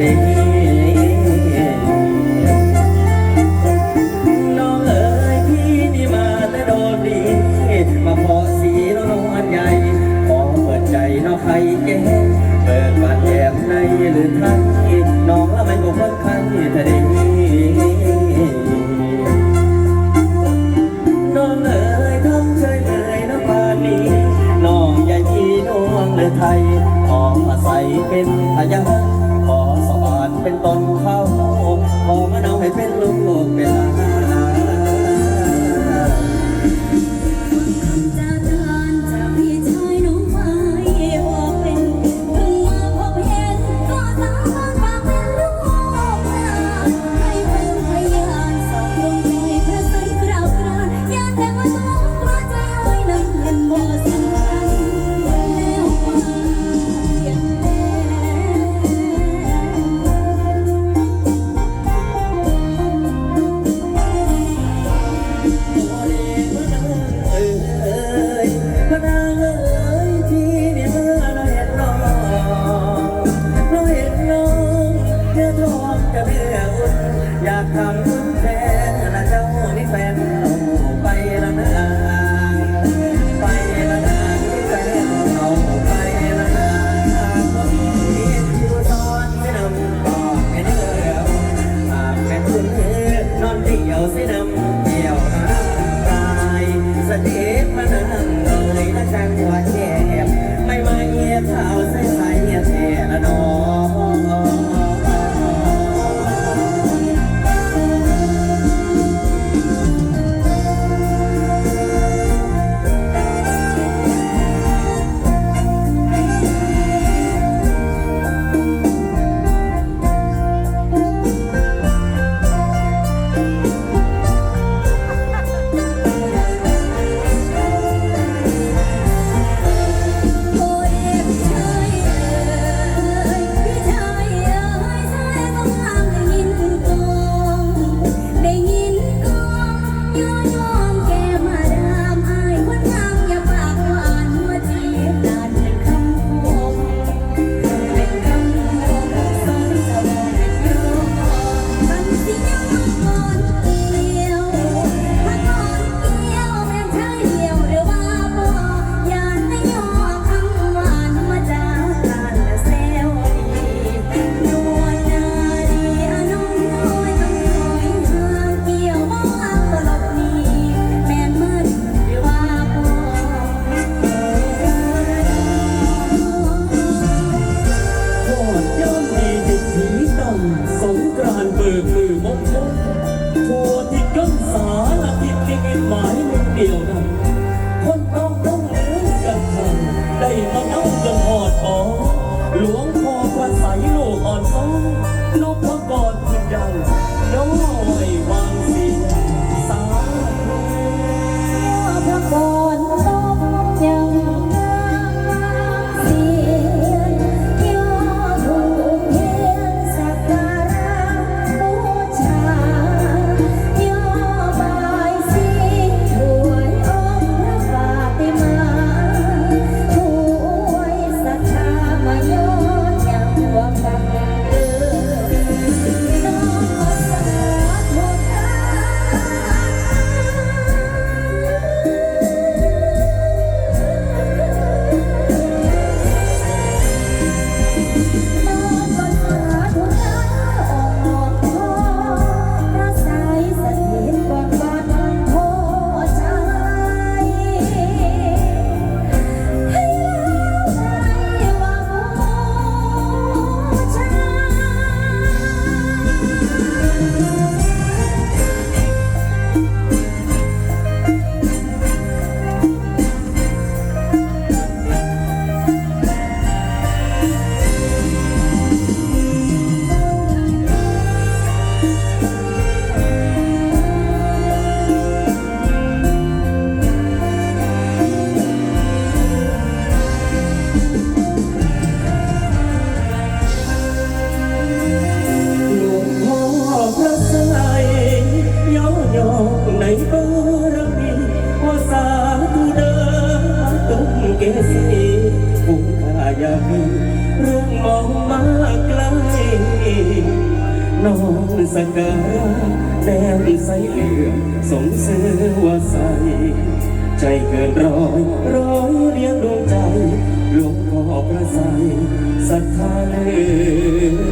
ดีน้องเอ๋ยพี่นี่มาแต่โดนดี มาพอสีแล้วนอนใหญ่ขอเปิดใจน้องใครเก๋เปิดบานแผลในหรือทัน Oh. น้องสกาแดงใสเหลืองสมเสือว่าใส ใจเกินร้อยร้อยเรียงดวงใจหลวงพ่อประใสศรัทธาเลย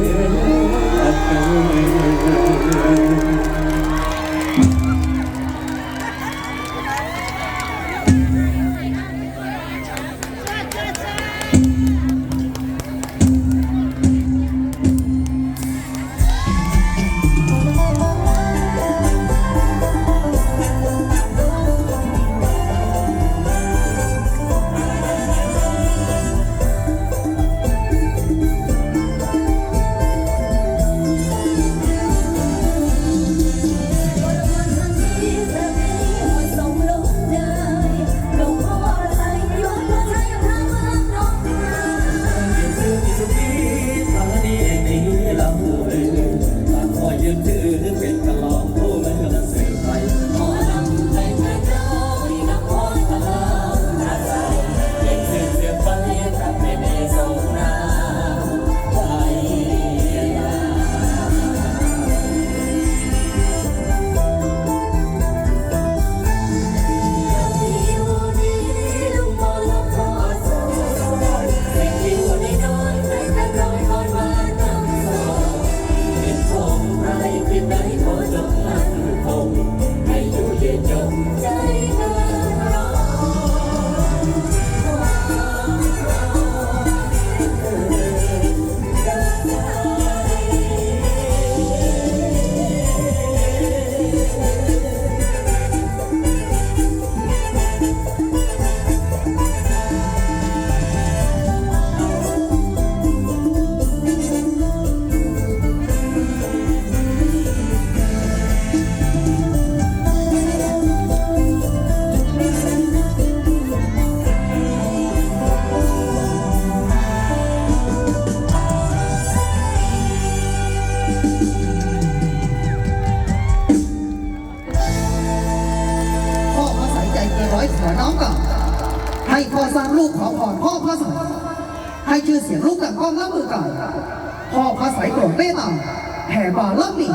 ระสายให้ชื่อเสียงลูกหลางกองรับมือกันพ่อพระสายโปรดเมตตาแห่บาลรมี